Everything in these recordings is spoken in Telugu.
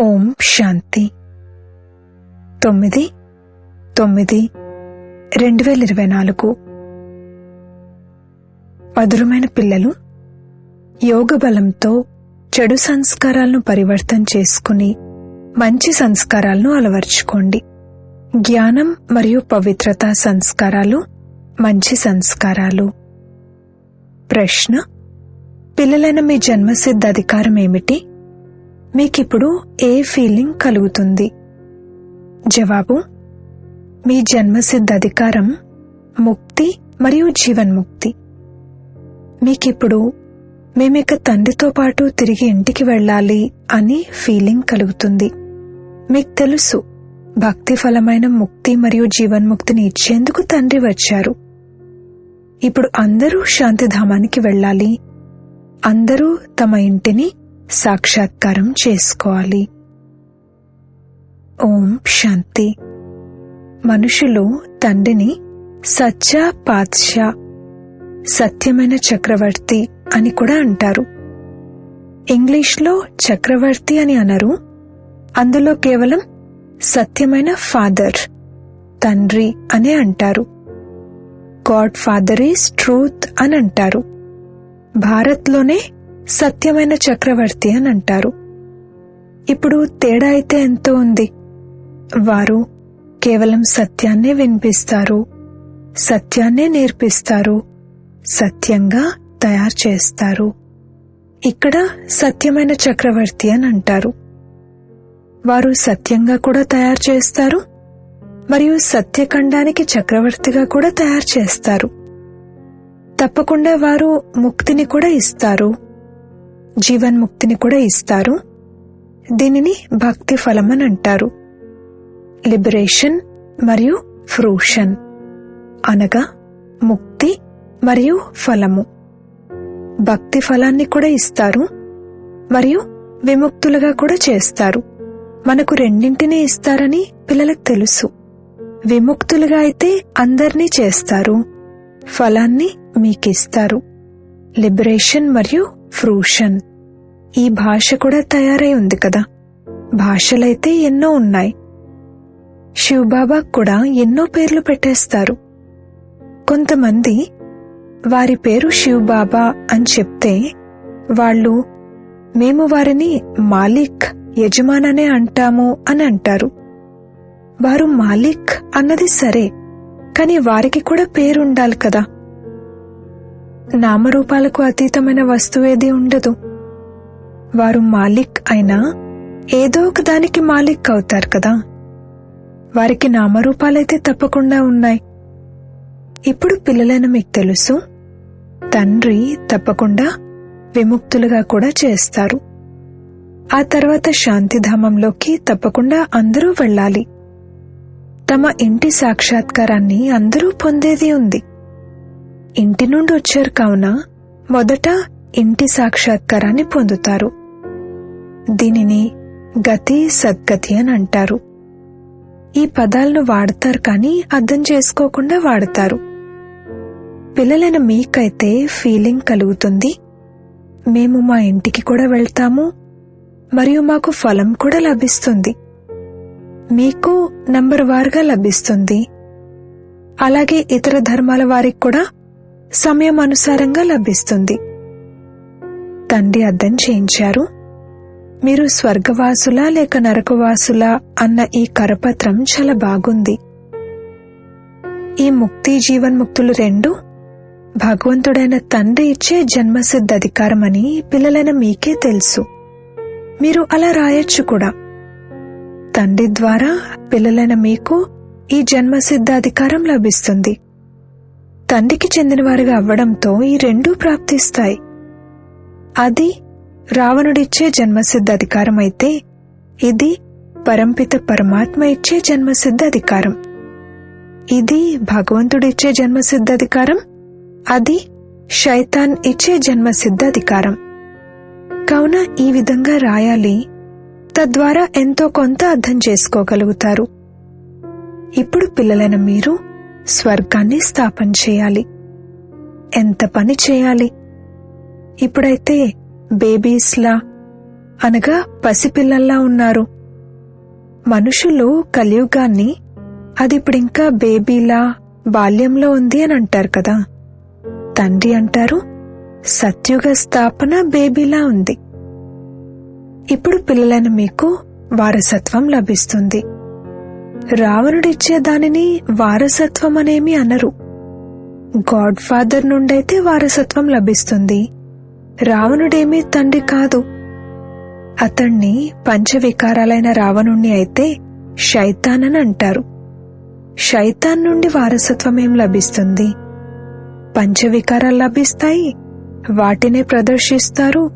ఓం శాంతి. తొమ్మిది తొమ్మిది రెండు వేల ఇరవై నాలుగు. మధురమైన పిల్లలు యోగ బలంతో చెడు సంస్కారాలను పరివర్తన చేసుకుని మంచి సంస్కారాలను అలవర్చుకోండి. జ్ఞానం మరియు పవిత్రత సంస్కారాలు మంచి సంస్కారాలు. ప్రశ్న పిల్లలైన మీ జన్మసిద్ధ అధికారం ఏమిటి? మీకిప్పుడు ఏ ఫీలింగ్ కలుగుతుంది? జవాబు మీ జన్మసిద్ధ అధికారం ముక్తి మరియు జీవన్ముక్తి. మీకిప్పుడు మేమిక తండ్రితో పాటు తిరిగి ఇంటికి వెళ్ళాలి అని ఫీలింగ్ కలుగుతుంది. మీకు తెలుసు భక్తి ఫలమైన ముక్తి మరియు జీవన్ముక్తిని ఇచ్చేందుకు తండ్రి వచ్చారు. ఇప్పుడు అందరూ శాంతిధామానికి వెళ్ళాలి. అందరూ తమ ఇంటిని సాక్షాత్కారం చేసుకోవాలి. ఓం శాంతి. మనుషులు తండ్రిని సత్యా పాత్షా సత్యమైన చక్రవర్తి అని కూడా అంటారు. ఇంగ్లీష్లో చక్రవర్తి అని అనరు. అందులో కేవలం సత్యమైన ఫాదర్ తండ్రి అనే అంటారు. గాడ్ ఫాదర్ ఈస్ ట్రూత్ అని అంటారు. భారత్లోనే సత్యమైన చక్రవర్తి అని అంటారు. ఇప్పుడు తేడా అయితే ఎంతో ఉంది. వారు కేవలం సత్యాన్నే వినిపిస్తారు. సత్యాన్నే నేర్పిస్తారు. సత్యంగా తయారు చేస్తారు. ఇక్కడ సత్యమైన చక్రవర్తి అని అంటారు. వారు సత్యంగా కూడా తయారు చేస్తారు. మరియు సత్యఖండానికి చక్రవర్తిగా కూడా తయారు చేస్తారు. తప్పకుండా వారు ముక్తిని కూడా ఇస్తారు. జీవన్ముక్తిని కూడా ఇస్తారు. దీనిని భక్తి ఫలం అని అంటారు. లిబరేషన్ మరియు ఫ్రూషన్ అనగా ముక్తి మరియు ఫలము. భక్తి ఫలాన్ని కూడా ఇస్తారు మరియు విముక్తులుగా కూడా చేస్తారు. మనకు రెండింటినీ ఇస్తారని పిల్లలకు తెలుసు. విముక్తులుగా అయితే అందర్నీ చేస్తారు. ఫలాన్ని మీకిస్తారు. లిబరేషన్ మరియు ఫ్రూషన్. ఈ భాష కూడా తయారై ఉంది కదా. భాషలైతే ఎన్నో ఉన్నాయి. శివబాబా కూడా ఎన్నో పేర్లు పెట్టేస్తారు. కొంతమంది వారి పేరు శివబాబా అని చెప్తే వాళ్ళు మేము వారిని మాలిక్ యజమాననే అంటాము అని అంటారు. వారు మాలిక్ అన్నది సరే కాని వారికి కూడా పేరు ఉండాలి కదా. నామరూపాలకు అతీతమైన వస్తువేది ఉండదు. వారు మాలిక్ అయినా ఏదో ఒక దానికి మాలిక్ అవుతారు కదా. వారికి నామరూపాలైతే తప్పకుండా ఉన్నాయి. ఇప్పుడు పిల్లలైన మీకు తెలుసు తండ్రి తప్పకుండా విముక్తులుగా కూడా చేస్తారు. ఆ తర్వాత శాంతిధామంలోకి తప్పకుండా అందరూ వెళ్ళాలి. తమ ఇంటి సాక్షాత్కారాన్ని అందరూ పొందేది ఉంది. ఇంటి నుండి వచ్చారు కావున మొదట ఇంటి సాక్షాత్కారాన్ని పొందుతారు. దీనిని గతి సద్గతి అని అంటారు. ఈ పదాలను వాడతారు కానీ అర్థం చేసుకోకుండా వాడతారు. పిల్లలైన మీకైతే ఫీలింగ్ కలుగుతుంది. మేము మా ఇంటికి కూడా వెళ్తాము. మరియు మాకు ఫలం కూడా లభిస్తుంది. మీకు నంబర్ వారుగా లభిస్తుంది. అలాగే ఇతర ధర్మాల వారికి కూడా సమయం అనుసారంగా లభిస్తుంది. తండ్రి అర్థం చేయించారు. మీరు స్వర్గవాసులా లేక నరకవాసులా అన్న ఈ కరపత్రం చాలా బాగుంది. ఈ ముక్తి జీవన్ముక్తులు రెండు భగవంతుడైన తండ్రి ఇచ్చే జన్మసిద్ధ అధికారమని పిల్లలైన మీకే తెలుసు. మీరు అలా రాయొచ్చు కూడా. తండ్రి ద్వారా పిల్లలైన మీకు ఈ జన్మసిద్ధ అధికారం లభిస్తుంది. తండ్రికి చెందినవారుగా అవ్వడంతో ఈ రెండూ ప్రాప్తిస్తాయి. అది రావణుడిచ్చే జన్మసిద్ధ అధికారం అయితే ఇది పరంపిత పరమాత్మ ఇచ్చే జన్మసిద్ధ అధికారం ఇది భగవంతుడిచ్చే జన్మసిద్ధ అధికారం అది శైతాన్ ఇచ్చే జన్మసిద్ధ అధికారం కావున ఈ విధంగా రాయాలి తద్వారా ఎంతో కొంత అర్థం చేసుకోగలుగుతారు. ఇప్పుడు పిల్లలైన మీరు స్వర్గాన్ని స్థాపన చేయాలి. ఎంత పని చేయాలి? ఇప్పుడైతే బేబీస్లా అనగా పసిపిల్లల్లా ఉన్నారు. మనుషులు కలియుగాన్ని అదిప్పుడింకా బేబీలా బాల్యంలో ఉంది అని అంటారు కదా. తండ్రి అంటారు సత్యుగ స్థాపన బేబీలా ఉంది. ఇప్పుడు పిల్లలైన మీకు వారసత్వం లభిస్తుంది. రావణుడిచ్చే దానిని వారసత్వం అనేమి అనరు. గాడ్ ఫాదర్ నుండైతే వారసత్వం లభిస్తుంది. రావణుడేమీ తండ్రి కాదు. అతణ్ణి పంచవికారాలైన రావణుణ్ణి అయితే శైతాన్ అని అంటారు శైతాన్ నుండి వారసత్వం ఏం లభిస్తుంది? పంచవికారాలు లభిస్తాయి. వాటినే ప్రదర్శిస్తారు.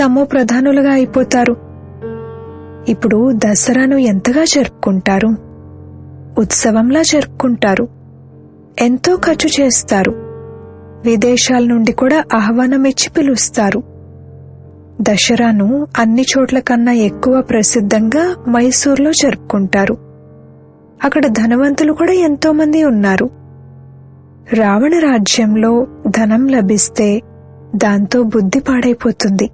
తమో ప్రధానులుగా అయిపోతారు. ఇప్పుడు దసరాను ఎంతగా జరుపుకుంటారు? ఉత్సవంలా జరుపుకుంటారు. ఎంతో ఖర్చు చేస్తారు. విదేశాల నుండి కూడా ఆహ్వానం ఇచ్చి పిలుస్తారు. దసరాను అన్ని చోట్ల కన్నా ఎక్కువ ప్రసిద్ధంగా మైసూర్లో జరుపుకుంటారు. అక్కడ ధనవంతులు కూడా ఎంతోమంది ఉన్నారు. రావణ రాజ్యంలో ధనం లభిస్తే దాంతో బుద్ధి పాడైపోతుంది.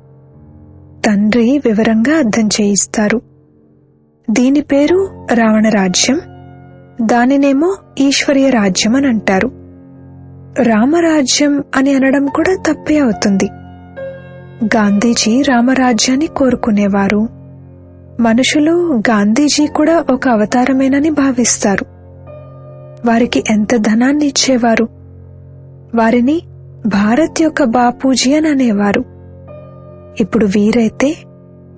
తండ్రి వివరంగా అర్థం చేయిస్తారు. దీని పేరు రావణ రాజ్యం. దానినేమో ఈశ్వరీయ రాజ్యం అని అంటారు. రామరాజ్యం అని అనడం కూడా తప్పే అవుతుంది. గాంధీజీ రామరాజ్యాన్ని కోరుకునేవారు. మనుషులు గాంధీజీ కూడా ఒక అవతారమేనని భావిస్తారు. వారికి ఎంత ధనాన్ని ఇచ్చేవారు? వారిని భారత్ యొక్క బాపూజీ అని అనేవారు. ఇప్పుడు వీరైతే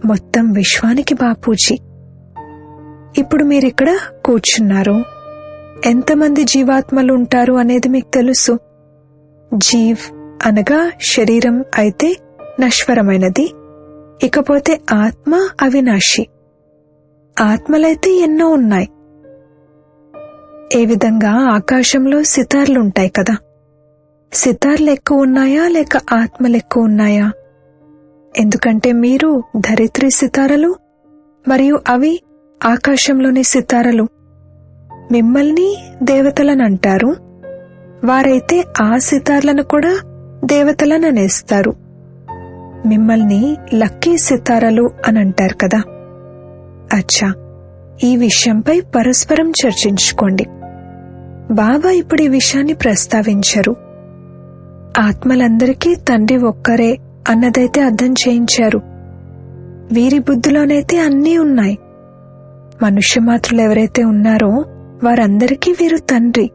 మొత్తం విశ్వానికి బాపూజీ. ఇప్పుడు మీరిక్కడ కూర్చున్నారు. ఎంతమంది జీవాత్మలు ఉంటారు అనేది మీకు తెలుసు. జీవ్ అనగా శరీరం అయితే నశ్వరమైనది. ఇకపోతే ఆత్మ అవినాశి. ఆత్మలైతే ఎన్నో ఉన్నాయి. ఏ విధంగా ఆకాశంలో సితార్లుంటాయి కదా. సితార్లు ఎక్కువ ఉన్నాయా లేక ఆత్మలు ఎక్కువ ఉన్నాయా? ఎందుకంటే మీరు ధరిత్రి సితారలు మరియు అవి ఆకాశంలోని సితారలు మిమ్మల్ని దేవతలను అంటారు వారైతే ఆ సితార్లను కూడా దేవతలను అనేస్తారు మిమ్మల్ని లక్కీ సితారలు అని అంటారు కదా. అచ్చా ఈ విషయంపై పరస్పరం చర్చించుకోండి. బాబా ఇప్పుడు ఈ విషయాన్ని ప్రస్తావించరు. ఆత్మలందరికీ తండ్రి ఒక్కరే అన్నదైతే అర్థం చేయించారు. వీరి బుద్ధిలోనైతే అన్నీ ఉన్నాయి. మనుష్య మాత్రులు ఎవరైతే ఉన్నారో వారందరికీ వీరు తండ్రి.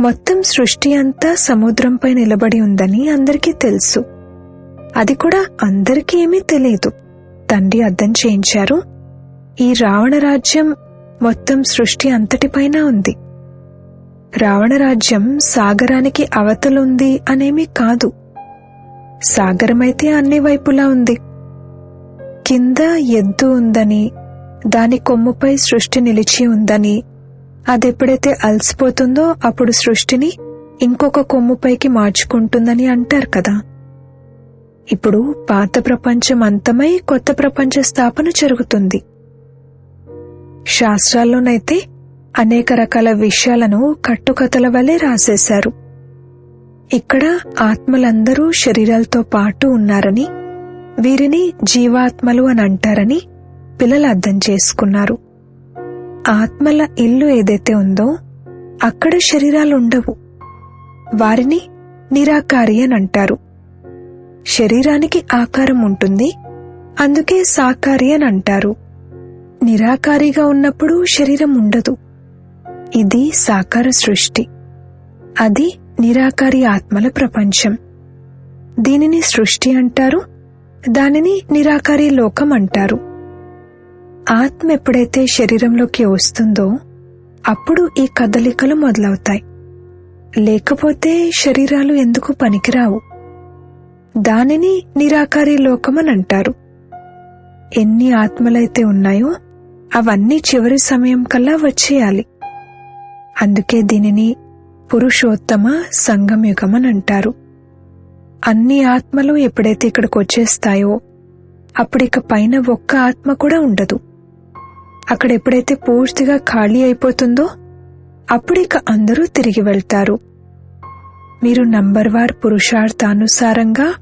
మొత్తం సృష్టి అంతా సముద్రంపై నిలబడి ఉందని అందరికీ తెలుసు. అది కూడా అందరికీ ఏమీ తెలియదు. తండ్రి అర్థం చేయించారు. ఈ రావణ రాజ్యం మొత్తం సృష్టి అంతటిపైన ఉంది. రావణరాజ్యం సాగరానికి అవతలుంది అనేమి కాదు. సాగరమైతే అన్ని వైపులా ఉంది. కింద ఎద్దు ఉందని దాని కొమ్ముపై సృష్టి నిలిచి ఉందని. అదెప్పుడైతే అలసిపోతుందో అప్పుడు సృష్టిని ఇంకొక కొమ్ముపైకి మార్చుకుంటుందని అంటారు కదా. ఇప్పుడు పాత ప్రపంచం అంతమై కొత్త ప్రపంచ స్థాపన జరుగుతుంది. శాస్త్రాల్లోనైతే అనేక రకాల విషయాలను కట్టుకథల వలె రాసేశారు. ఇక్కడ ఆత్మలందరూ శరీరాలతో పాటు ఉన్నారని వీరిని జీవాత్మలు అని అంటారని పిల్లలు అర్థం చేసుకున్నారు. ఆత్మల ఇల్లు ఏదైతే ఉందో అక్కడ శరీరాలు ఉండవు వారిని నిరాకారి అని అంటారు. శరీరానికి ఆకారం ఉంటుంది అందుకే సాకారి అని అంటారు. నిరాకారిగా ఉన్నప్పుడు శరీరం ఉండదు. ఇది సాకార సృష్టి. అది నిరాకారి ఆత్మల ప్రపంచం. దీనిని సృష్టి అంటారు దానిని నిరాకారి లోకం అంటారు. ఆత్మ ఎప్పుడైతే శరీరంలోకి వస్తుందో అప్పుడు ఈ కదలికలు మొదలవుతాయి. లేకపోతే శరీరాలు ఎందుకు పనికిరావు? దానిని నిరాకారి లోకమని అంటారు. ఎన్ని ఆత్మలైతే ఉన్నాయో అవన్నీ చివరి సమయం కల్లా వచ్చేయాలి. అందుకే దీనిని పురుషోత్తమ సంగమయుగమని అంటారు. అన్ని ఆత్మలు ఎప్పుడైతే ఇక్కడికి వచ్చేస్తాయో అప్పుడిక పైన ఒక్క ఆత్మ కూడా ఉండదు. అక్కడ ఎప్పుడైతే పూర్తిగా ఖాళీ అయిపోతుందో అప్పుడిక అందరూ తిరిగి వెళ్తారు. మీరు నంబర్ వార్ పురుషార్థానుసారంగా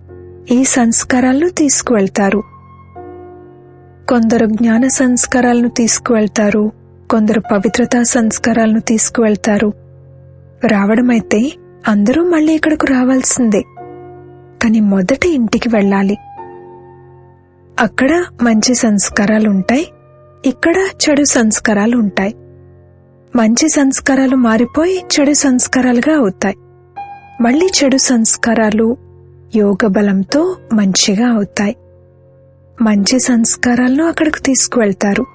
ఈ సంస్కారాలను తీసుకువెళ్తారు. కొందరు జ్ఞాన సంస్కారాలను తీసుకువెళ్తారు కొందరు పవిత్రతా సంస్కారాలను తీసుకువెళ్తారు. రావడమైతే అందరూ మళ్ళీ ఇక్కడకు రావాల్సిందే. కానీ మొదట ఇంటికి వెళ్ళాలి. అక్కడ మంచి సంస్కారాలు ఉంటాయి ఇక్కడ చెడు సంస్కారాలు ఉంటాయి. మంచి సంస్కారాలు మారిపోయి చెడు సంస్కారాలుగా అవుతాయి. మళ్ళీ చెడు సంస్కారాలు యోగ బలంతో మంచిగా అవుతాయి. మంచి సంస్కారాలను అక్కడికి తీసుకువెళ్తారు.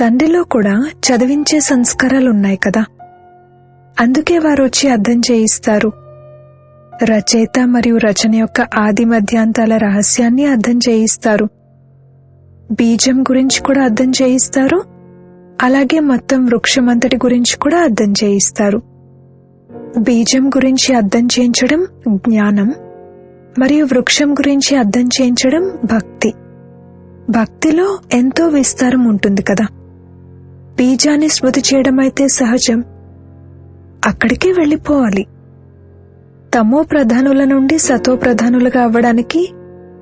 తండ్రిలో కూడా చదివించే సంస్కారాలు ఉన్నాయి కదా. అందుకే వారు వచ్చి అర్థం చేయిస్తారు. రచయిత మరియు రచన యొక్క ఆది మధ్యాంతాల రహస్యాన్ని అర్థం చేయిస్తారు. బీజం గురించి కూడా అర్థం చేయిస్తారు. అలాగే మొత్తం వృక్షమంతటి గురించి కూడా అర్థం చేయిస్తారు. బీజం గురించి అర్థం చేయించడం జ్ఞానం మరియు వృక్షం గురించి అర్థం చేయించడం భక్తి. భక్తిలో ఎంతో విస్తారం ఉంటుంది కదా. బీజాన్ని స్మృతి చేయడం అయితే సహజం. అక్కడికే వెళ్ళిపోవాలి. తమో ప్రధానుల నుండి సతో ప్రధానులుగా అవ్వడానికి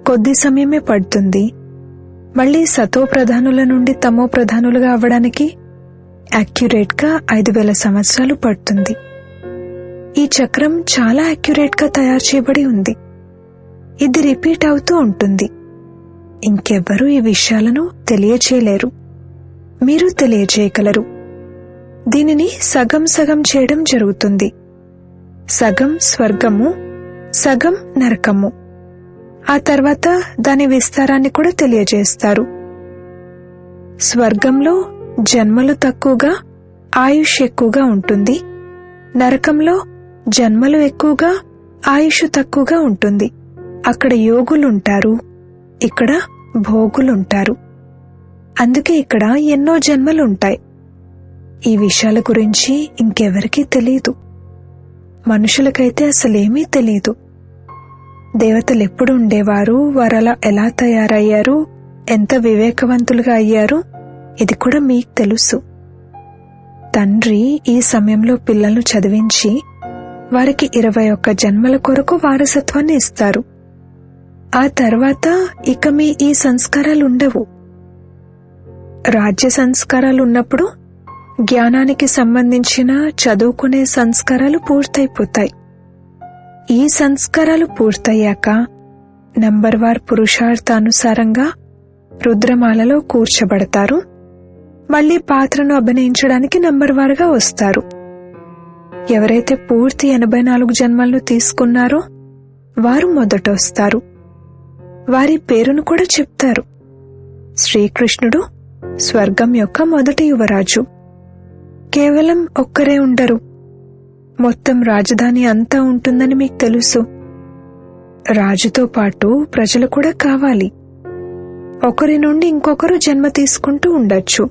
కొద్ది సమయమే పడుతుంది. మళ్ళీ సతో ప్రధానుల నుండి తమో ప్రధానులుగా అవ్వడానికి యాక్యురేట్గా ఐదు వేల సంవత్సరాలు పడుతుంది. ఈ చక్రం చాలా యాక్యురేట్గా తయారు చేయబడి ఉంది. ఇది రిపీట్ అవుతూ ఉంటుంది. ఇంకెవ్వరూ ఈ విషయాలను తెలియచేయలేరు. మీరు తెలియజేయగలరు దీనిని సగం సగం చేయడం జరుగుతుంది. సగం స్వర్గము సగం నరకము. ఆ తర్వాత దాని విస్తారాన్ని కూడా తెలియజేస్తారు. స్వర్గంలో జన్మలు తక్కువగా ఆయుష్ ఎక్కువగా ఉంటుంది. నరకంలో జన్మలు ఎక్కువగా ఆయుష్ తక్కువగా ఉంటుంది. అక్కడ యోగులుంటారు. ఇక్కడ భోగులుంటారు. అందుకే ఇక్కడ ఎన్నో జన్మలుంటాయి. ఈ విషయాల గురించి ఇంకెవరికీ తెలియదు మనుషులకైతే అసలేమీ తెలియదు దేవతలు ఎప్పుడు ఉండేవారు? వారు అలా ఎలా తయారయ్యారు? ఎంత వివేకవంతులుగా అయ్యారు? ఇది కూడా మీకు తెలుసు. తండ్రి ఈ సమయంలో పిల్లలను చదివించి వారికి ఇరవై ఒక్క జన్మల కొరకు వారసత్వాన్ని ఇస్తారు. ఆ తర్వాత ఇక మీ ఈ సంస్కారాలు ఉండవు. రాజ్య సంస్కారాలు ఉన్నప్పుడు జ్ఞానానికి సంబంధించిన చదువుకునే సంస్కారాలు పూర్తయిపోతాయి. ఈ సంస్కారాలు పూర్తయ్యాక నంబర్వార్ పురుషార్థానుసారంగా రుద్రమాలలో కూర్చబడతారు. మళ్ళీ పాత్రను అభినయించడానికి నంబర్వార్గా వస్తారు. ఎవరైతే పూర్తి ఎనభై నాలుగు జన్మలను తీసుకున్నారో వారు మొదట వస్తారు వారి పేరును కూడా చెప్తారు. శ్రీకృష్ణుడు స్వర్గం యొక్క మొదటి యువరాజు. కేవలం ఒక్కరే ఉండరు. మొత్తం రాజధాని అంతా ఉంటుందని మీకు తెలుసు. రాజుతో పాటు ప్రజలు కూడా కావాలి. ఒకరి నుండి ఇంకొకరు జన్మ తీసుకుంటూ ఉండొచ్చు.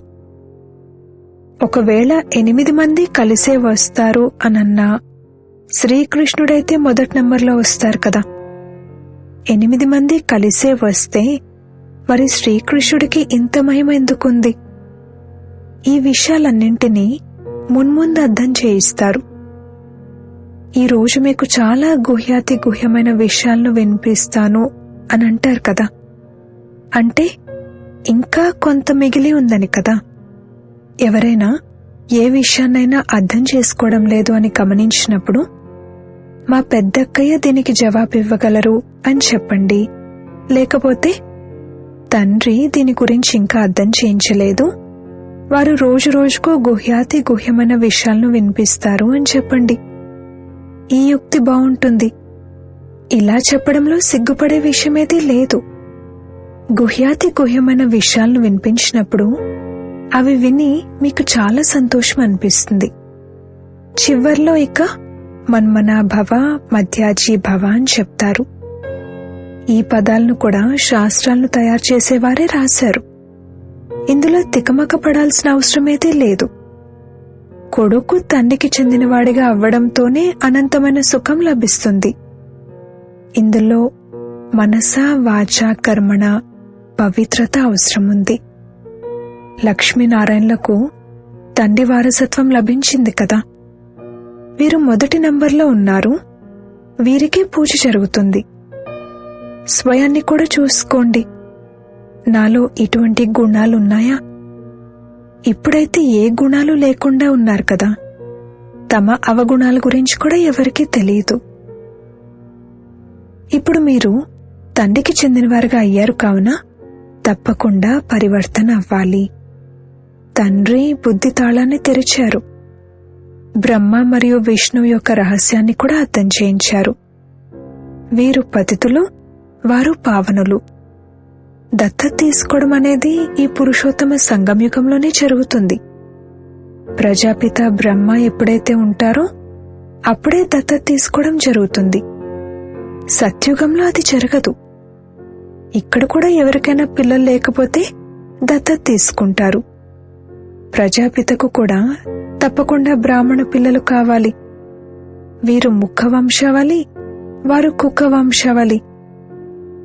ఒకవేళ ఎనిమిది మంది కలిసే వస్తారు అనన్నా శ్రీకృష్ణుడైతే మొదటి నంబర్లో వస్తారు కదా. ఎనిమిది మంది కలిసే వస్తే మరి శ్రీకృష్ణుడికి ఇంత మహిమ ఎందుకుంది? ఈ విషయాలన్నింటినీ మున్ముందు అర్థం చేయిస్తారు. ఈ రోజు మీకు చాలా గుహ్యాతి గుహ్యమైన విషయాలను వినిపిస్తాను అని అంటారు కదా. అంటే ఇంకా కొంత మిగిలి ఉందని కదా. ఎవరైనా ఏ విషయాన్నైనా అర్థం చేసుకోవడం లేదు అని గమనించినప్పుడు మా పెద్దక్కయ్య దీనికి జవాబు ఇవ్వగలరు అని చెప్పండి. లేకపోతే తండ్రి దీని గురించి ఇంకా అర్థం చేయించలేదు. వారు రోజు రోజుకు గుహ్యాతి గుహ్యమైన విషయాలను వినిపిస్తారు అని చెప్పండి. ఈ యుక్తి బాగుంటుంది ఇలా చెప్పడంలో సిగ్గుపడే విషయమేదీ లేదు. గుహ్యాతి గుహ్యమైన విషయాలను వినిపించినప్పుడు అవి విని మీకు చాలా సంతోషం అనిపిస్తుంది. చివర్లో ఇక మన్మన భవ మధ్యాజీ భవ అని చెప్తారు. ఈ పదాలను కూడా శాస్త్రాలను తయారు చేసేవారే రాశారు. ఇందులో తికమక పడాల్సిన అవసరమేదీ లేదు. కొడుకు తండ్రికి చెందినవాడిగా అవ్వడంతోనే అనంతమైన సుఖం లభిస్తుంది. ఇందులో మనస వాచ కర్మణ పవిత్రత అవసరం ఉంది లక్ష్మీనారాయణలకు తండ్రి వారసత్వం లభించింది కదా. వీరు మొదటి నంబర్లో ఉన్నారు. వీరికే పూజ జరుగుతుంది. స్వయాన్ని కూడా చూసుకోండి. నాలో ఇటువంటి గుణాలున్నాయా? ఇప్పుడైతే ఏ గుణాలు లేకుండా ఉన్నారు కదా? తమ అవగుణాల గురించి కూడా ఎవరికీ తెలియదు. ఇప్పుడు మీరు తండ్రికి చెందినవారుగా అయ్యారు కావున తప్పకుండా పరివర్తన అవ్వాలి. తండ్రి బుద్ధి తాళాన్ని తెరిచారు. బ్రహ్మ మరియు విష్ణువు యొక్క రహస్యాన్ని కూడా అర్థం చేయించారు. వీరు పతితులు వారు పావనులు. దత్తత తీసుకోవడం అనేది ఈ పురుషోత్తమ సంగమయుగంలోనే జరుగుతుంది. ప్రజాపిత బ్రహ్మ ఎప్పుడైతే ఉంటారో అప్పుడే దత్తత తీసుకోవడం జరుగుతుంది. సత్యుగంలో అది జరగదు. ఇక్కడ కూడా ఎవరికైనా పిల్లలు లేకపోతే దత్తత తీసుకుంటారు. ప్రజాపితకు కూడా తప్పకుండా బ్రాహ్మణ పిల్లలు కావాలి. వీరు ముఖ వంశావళి వారు కుక్క వంశావళి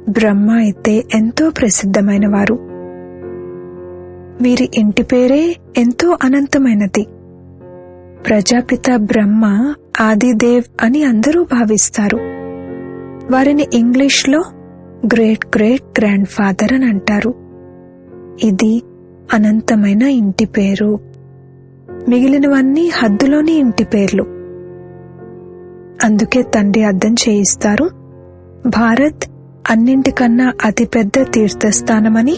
బ్రహ్మ అయితే ఎంతో ప్రసిద్ధమైన వారు వీరి ఇంటి పేరే ఎంతో అనంతమైనది. ప్రజాపిత బ్రహ్మ ఆదిదేవ్ అని అందరూ భావిస్తారు. వారిని ఇంగ్లీష్లో గ్రేట్ గ్రేట్ గ్రాండ్ ఫాదర్ అని అంటారు. ఇది అనంతమైన ఇంటి పేరు. మిగిలినవన్నీ హద్దులోని ఇంటి పేర్లు. అందుకే తండ్రి అర్థం చేయిస్తారు భారత్ అన్నింటికన్నా అతిపెద్ద తీర్థస్థానమని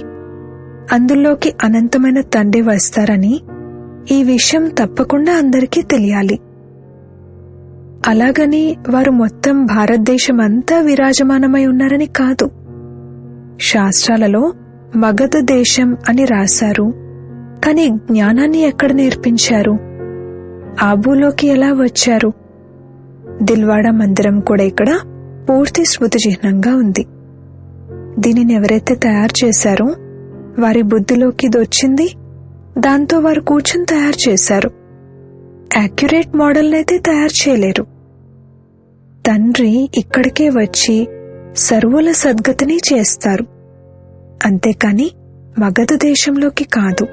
అందులోకి అనంతమైన తండ్రి వస్తారని ఈ విషయం తప్పకుండా అందరికీ తెలియాలి. అలాగని వారు మొత్తం భారతదేశం అంతా విరాజమానమై ఉన్నారని కాదు. శాస్త్రాలలో మగధ దేశం అని రాశారు. కానీ జ్ఞానాన్ని ఎక్కడ నేర్పించారు? ఆబూలోకి ఎలా వచ్చారు? దిల్వాడా మందిరం కూడా ఇక్కడ పూర్తి స్మృతి చిహ్నంగా ఉంది. దీనిని ఎవరైతే తయారు చేశారో వారి బుద్ధిలోకి దొచ్చింది దాంతో వారు కూర్చొని తయారు చేశారు. యాక్యురేట్ మోడల్ని అయితే తయారు చేయలేరు. తండ్రి ఇక్కడికే వచ్చి సర్వుల సద్గతిని చేస్తారు. అంతేకాని మగధ దేశంలోకి కాదు.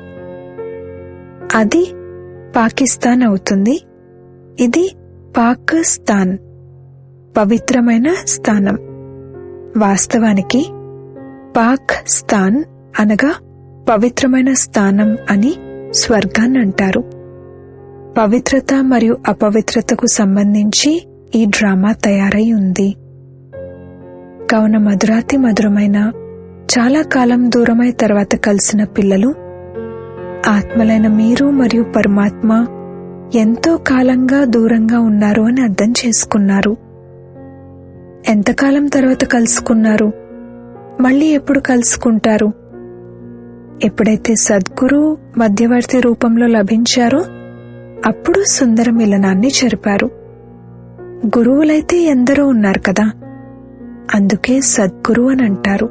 అది పాకిస్తాన్ అవుతుంది. ఇది పాకిస్తాన్. పవిత్రమైన స్థానం. వాస్తవానికి పాక్ స్థాన్ అనగా పవిత్రమైన స్థానం అని స్వర్గాన్ని అంటారు. పవిత్రత మరియు అపవిత్రతకు సంబంధించి ఈ డ్రామా తయారై ఉంది. కావున మధురాతి మధురమైన చాలా కాలం దూరమై తర్వాత కలిసిన పిల్లలు ఆత్మలైన మీరు మరియు పరమాత్మ ఎంతో కాలంగా దూరంగా ఉన్నారు అని అర్థం చేసుకున్నారు. ఎంతకాలం తర్వాత కలుసుకున్నారు? మళ్ళీ ఎప్పుడు కలుసుకుంటారు? ఎప్పుడైతే సద్గురు మధ్యవర్తి రూపంలో లభించారో అప్పుడు సుందర మిలనాన్ని జరిపారు. గురువులైతే ఎందరో ఉన్నారు కదా? అందుకే సద్గురు అని అంటారు.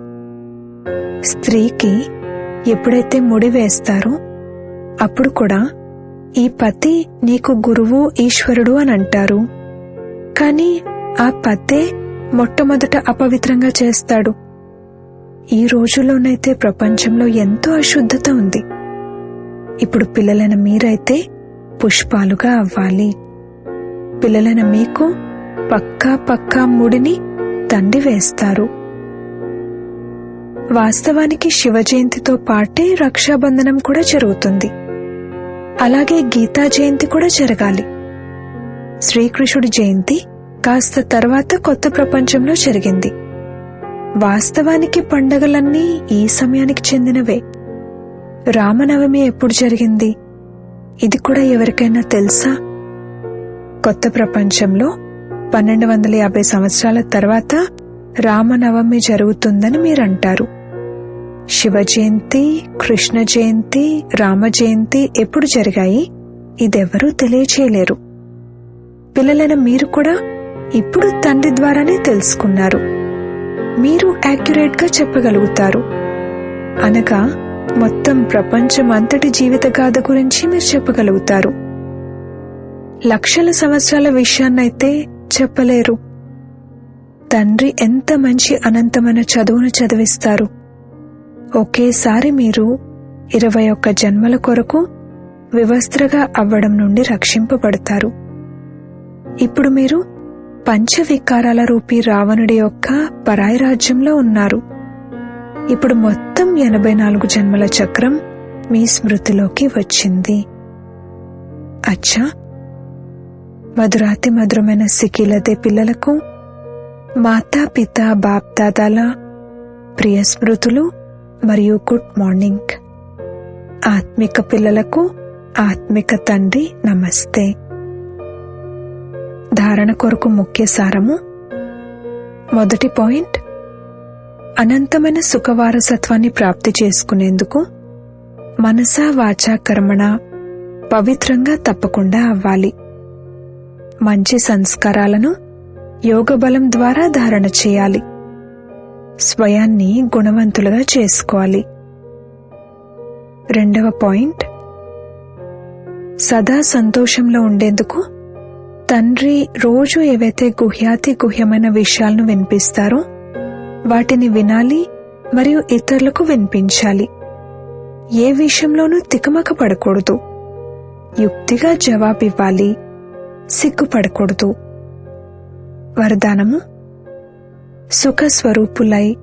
స్త్రీకి ఎప్పుడైతే ముడి వేస్తారో అప్పుడు కూడా ఈ పతి నీకు గురువు ఈశ్వరుడు అని అంటారు. కానీ ఆ పతే మొట్టమొదట అపవిత్రంగా చేస్తాడు. ఈ రోజుల్లోనైతే ప్రపంచంలో ఎంతో అశుద్ధత ఉంది. ఇప్పుడు పిల్లలైన మీరైతే పుష్పాలుగా అవ్వాలి. పిల్లలైన మీకు పక్కా పక్కా ముడిని తండి వేస్తారు. వాస్తవానికి శివ జయంతితో పాటే రక్షాబంధనం కూడా జరుగుతుంది. అలాగే గీతా జయంతి కూడా జరగాలి. శ్రీకృష్ణుడి జయంతి కాస్త తర్వాత కొత్త ప్రపంచంలో జరిగింది. వాస్తవానికి పండగలన్నీ ఈ సమయానికి చెందినవే. రామనవమి ఎప్పుడు జరిగింది? ఇది కూడా ఎవరికైనా తెలుసా? కొత్త ప్రపంచంలో పన్నెండు వందల యాభై సంవత్సరాల తర్వాత రామనవమి జరుగుతుందని మీరంటారు. శివ జయంతి కృష్ణ జయంతి రామ జయంతి ఎప్పుడు జరిగాయి? ఇదెవరూ తెలియచేయలేరు. పిల్లలైన మీరు కూడా ఇప్పుడు తండ్రి ద్వారానే తెలుసుకున్నారు. మీరు యాక్యురేట్గా చెప్పగలుగుతారు. అనగా మొత్తం ప్రపంచం అంతటి జీవిత గాథ గురించి మీరు చెప్పగలుగుతారు. లక్షల సంవత్సరాల విషయాన్నైతే చెప్పలేరు. తండ్రి ఎంత మంచి అనంతమైన చదువును చదివిస్తారు. ఒకేసారి మీరు ఇరవై ఒక్క జన్మల కొరకు వివస్త్రగా అవ్వడం నుండి రక్షింపబడతారు. ఇప్పుడు మీరు పంచవికారాల రూపి రావణుడి యొక్క పరాయి రాజ్యంలో ఉన్నారు. ఇప్పుడు మొత్తం ఎనభై నాలుగు జన్మల చక్రం మీ స్మృతిలోకి వచ్చింది. అచ్చా! మధురాతి మధురమైన సికిలదే పిల్లలకు మాతా పిత బాప్దాదాల ప్రియ స్మృతులు మరియు గుడ్ మార్నింగ్. ఆత్మిక పిల్లలకు ఆత్మిక తండ్రి నమస్తే. ధారణ కొరకు ముఖ్య సారము. మొదటి పాయింట్ అనంతమైన సుఖవారసత్వాన్ని ప్రాప్తి చేసుకునేందుకు మనసా వాచా కర్మణ పవిత్రంగా తప్పకుండా అవ్వాలి. మంచి సంస్కారాలను యోగ బలం ద్వారా ధారణ చేయాలి. స్వయాన్ని గుణవంతులుగా చేసుకోవాలి. రెండవ పాయింట్ సదా సంతోషంలో ఉండేందుకు తండ్రి రోజు ఏవైతే గుహ్యాతి గుహ్యమైన విషయాలను వినిపిస్తారో వాటిని వినాలి మరియు ఇతరులకు వినిపించాలి. ఏ విషయంలోనూ తికమక పడకూడదు యుక్తిగా జవాబివ్వాలి. సిగ్గుపడకూడదు. వరదానము? సుఖ స్వరూపులై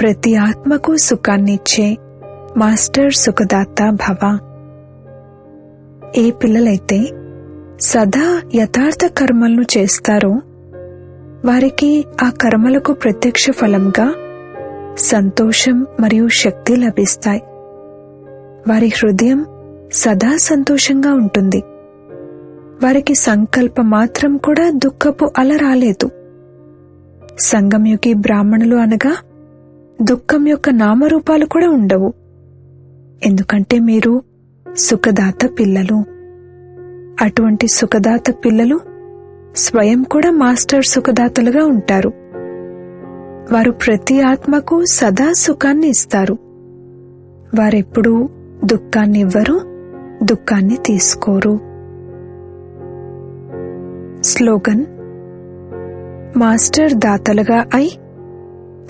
ప్రతి ఆత్మకు సుఖాన్నిచ్చే మాస్టర్ సుఖదాత భవ. ఏ పిల్లలైతే సదా యథార్థ కర్మలను చేస్తారో వారికి ఆ కర్మలకు ప్రత్యక్ష ఫలంగా సంతోషం మరియు శక్తి లభిస్తాయి. వారి హృదయం సదా సంతోషంగా ఉంటుంది. వారికి సంకల్ప మాత్రం కూడా దుఃఖపు అల రాలేదు. యొక్క బ్రాహ్మణులు అనగా దుఃఖం యొక్క నామరూపాలు కూడా ఉండవు. ఎందుకంటే మీరు సుఖదాత పిల్లలు. అటువంటి సుఖదాత పిల్లలు స్వయం కూడా మాస్టర్ సుఖదాతలుగా ఉంటారు. వారు ప్రతి ఆత్మకు సదా సుఖాన్ని ఇస్తారు. వారెప్పుడూ దుఃఖాన్ని ఇవ్వరు దుఃఖాన్ని తీసుకోరు. స్లోగన్ మాస్టర్ దాతలుగా అయి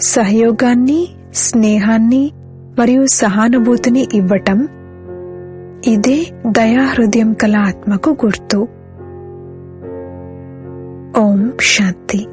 సహయోగాన్ని స్నేహాన్ని మరియు సహానుభూతిని ఇవ్వటం. ఇదే దయాహృదయం కల ఆత్మకు గుర్తు. ఓం శాంతి.